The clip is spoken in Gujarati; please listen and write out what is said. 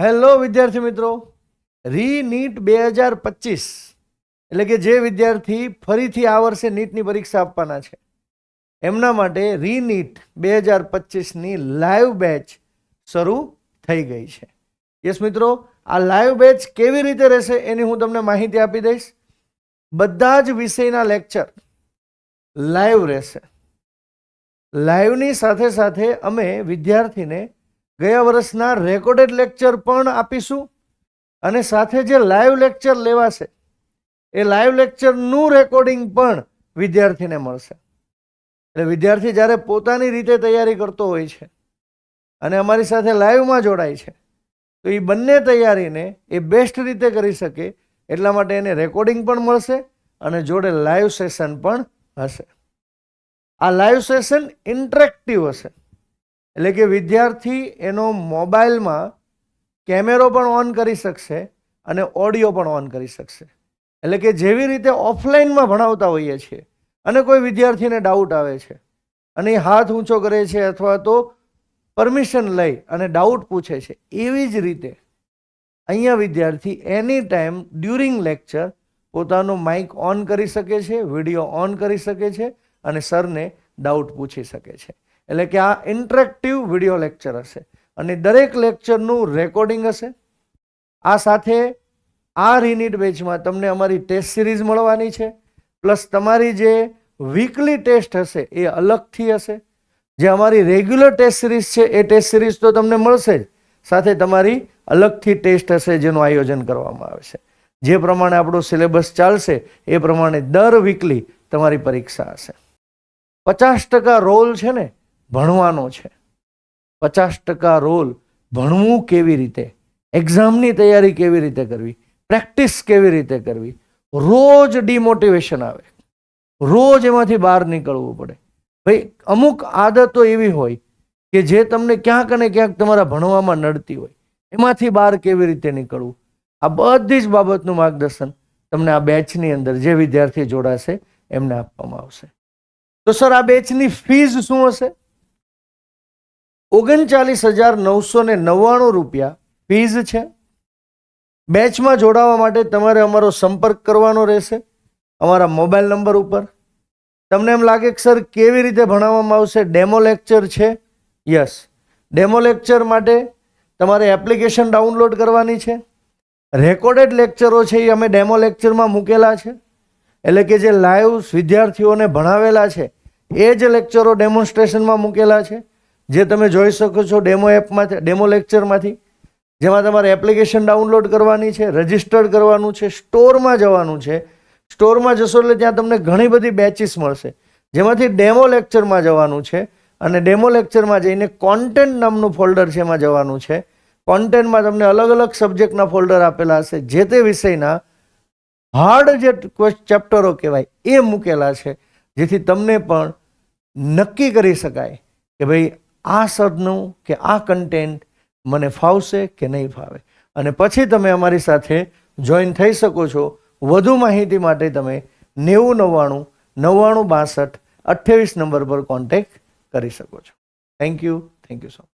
હેલો વિદ્યાર્થી મિત્રો. રી નીટ બે હજાર પચીસ. એટલે કે જે વિદ્યાર્થી ફરીથી આ વર્ષે નીટની પરીક્ષા આપવાના છે. એમના માટે રી નીટ બે હજાર પચીસની લાઈવ બેચ શરૂ થઈ ગઈ છે. યસ મિત્રો, આ લાઈવ બેચ કેવી રીતે રહેશે એની હું તમને માહિતી આપી દઈશ. બધા જ વિષયના લેક્ચર લાઈવ રહેશે. લાઈવની સાથે સાથે અમે વિદ્યાર્થીને ગયા વર્ષના રેકોર્ડેડ લેક્ચર પણ આપીશું અને સાથે જે લાઈવ લેક્ચર લેવાશે, એ લાઈવ લેક્ચરનું રેકોર્ડિંગ પણ વિદ્યાર્થીને મળશે. એટલે વિદ્યાર્થી જ્યારે પોતાની રીતે તૈયારી કરતો હોય છે અને અમારી સાથે લાઈવમાં જોડાય છે, તો એ બંને તૈયારીને એ બેસ્ટ રીતે કરી શકે એટલા માટે એને રેકોર્ડિંગ પણ મળશે અને જોડે લાઈવ સેશન પણ હશે. આ લાઈવ સેશન ઇન્ટરેક્ટિવ હશે. એટલે કે વિદ્યાર્થી એનો મોબાઈલમાં કેમેરો પણ ઓન કરી શકશે અને ઓડિયો પણ ઓન કરી શકશે. એટલે કે જેવી રીતે ઓફલાઈનમાં ભણાવતા હોઈએ છીએ અને કોઈ વિદ્યાર્થીને ડાઉટ આવે છે અને એ હાથ ઊંચો કરે છે અથવા તો પરમિશન લઈ અને ડાઉટ પૂછે છે, એવી જ રીતે અહીંયા વિદ્યાર્થી એની ટાઈમ ડ્યુરિંગ લેક્ચર પોતાનું માઇક ઓન કરી શકે છે વીડિયો ઓન કરી શકે છે અને સરને ડાઉટ પૂછી શકે છે. એટલે કે આ ઇન્ટરેક્ટિવ વીડિયો લેક્ચર હશે. અને દરેક લેક્ચરનું રેકોર્ડિંગ હશે. આ સાથે આ રીનીટ બેચમાં તમને અમારી ટેસ્ટ સિરીઝ મળવાની છે. પ્લસ તમારી જે વીકલી ટેસ્ટ હશે એ અલગથી હશે. જે અમારી રેગ્યુલર ટેસ્ટ સિરીઝ છે એ ટેસ્ટ સિરીઝ તો તમને મળશે જ. સાથે તમારી અલગથી ટેસ્ટ હશે જેનું આયોજન કરવામાં આવશે જે પ્રમાણે આપણો સિલેબસ ચાલશે એ પ્રમાણે દર વીકલી તમારી પરીક્ષા હશે. પચાસ ટકા રોલ છે ને ભણવાનો છે. પચાસ ટકા રોલ ભણવું કેવી રીતે? એક્ઝામની તૈયારી કેવી રીતે કરવી? પ્રેક્ટિસ કેવી રીતે કરવી? રોજ ડિમોટિવેશન આવે. રોજ એમાંથી બહાર નીકળવું પડે. ભાઈ, અમુક આદતો એવી હોય કે જે તમને ક્યાંક અને ક્યાંક તમારા ભણવામાં નડતી હોય. એમાંથી બહાર કેવી રીતે નીકળવું? આ બધી જ બાબતનું માર્ગદર્શન તમને આ બેચની અંદર જે વિદ્યાર્થી જોડાશે એમને આપવામાં આવશે. તો સર, આ બેચની ફીઝ શું હશે? ઓગણચાલીસ હજાર નવસો ને નવ્વાણું રૂપિયા ફીઝ છે. બેચમાં જોડાવા માટે તમારે અમારો સંપર્ક કરવાનો રહેશે અમારા મોબાઈલ નંબર ઉપર. તમને એમ લાગે કે સર કેવી રીતે ભણાવવામાં આવશે? ડેમો લેક્ચર છે? યસ. ડેમો લેક્ચર માટે તમારે એપ્લિકેશન ડાઉનલોડ કરવાની છે. રેકોર્ડેડ લેક્ચરો છે એ અમે ડેમો લેક્ચરમાં મૂકેલા છે. એટલે કે જે લાઈવ વિદ્યાર્થીઓને ભણાવેલા છે, એ જ લેક્ચરો ડેમોન્સ્ટ્રેશનમાં મૂકેલા છે. જે તમે જોઈ શકો છો ડેમો એપમાંથી, ડેમો લેક્ચરમાંથી, જેમાં તમારે એપ્લિકેશન ડાઉનલોડ કરવાની છે રજિસ્ટર્ડ કરવાનું છે, સ્ટોરમાં જવાનું છે. સ્ટોરમાં જશો એટલે ત્યાં તમને ઘણી બધી બેચીસ મળશે. જેમાંથી ડેમો લેક્ચરમાં જવાનું છે અને ડેમો લેક્ચરમાં જઈને કોન્ટેન્ટ નામનું ફોલ્ડર છે એમાં જવાનું છે. કોન્ટેન્ટમાં તમને અલગ અલગ સબ્જેક્ટના ફોલ્ડર આપેલા હશે, જે તે વિષયના હાર્ડ જે ચેપ્ટરો કહેવાય, એ મૂકેલા છે, જેથી તમને પણ નક્કી કરી શકાય કે ભાઈ આ સરનું કે આ કન્ટેન્ટ મને ફાવશે કે નહીં ફાવે? અને પછી તમે અમારી સાથે જોઈન થઈ શકો છો. વધુ માહિતી માટે તમે નેવું નવ્વાણું નવ્વાણું બાસઠ, અઠ્યાવીસ નંબર પર કોન્ટેક્ટ કરી શકો છો. Thank you thank you so much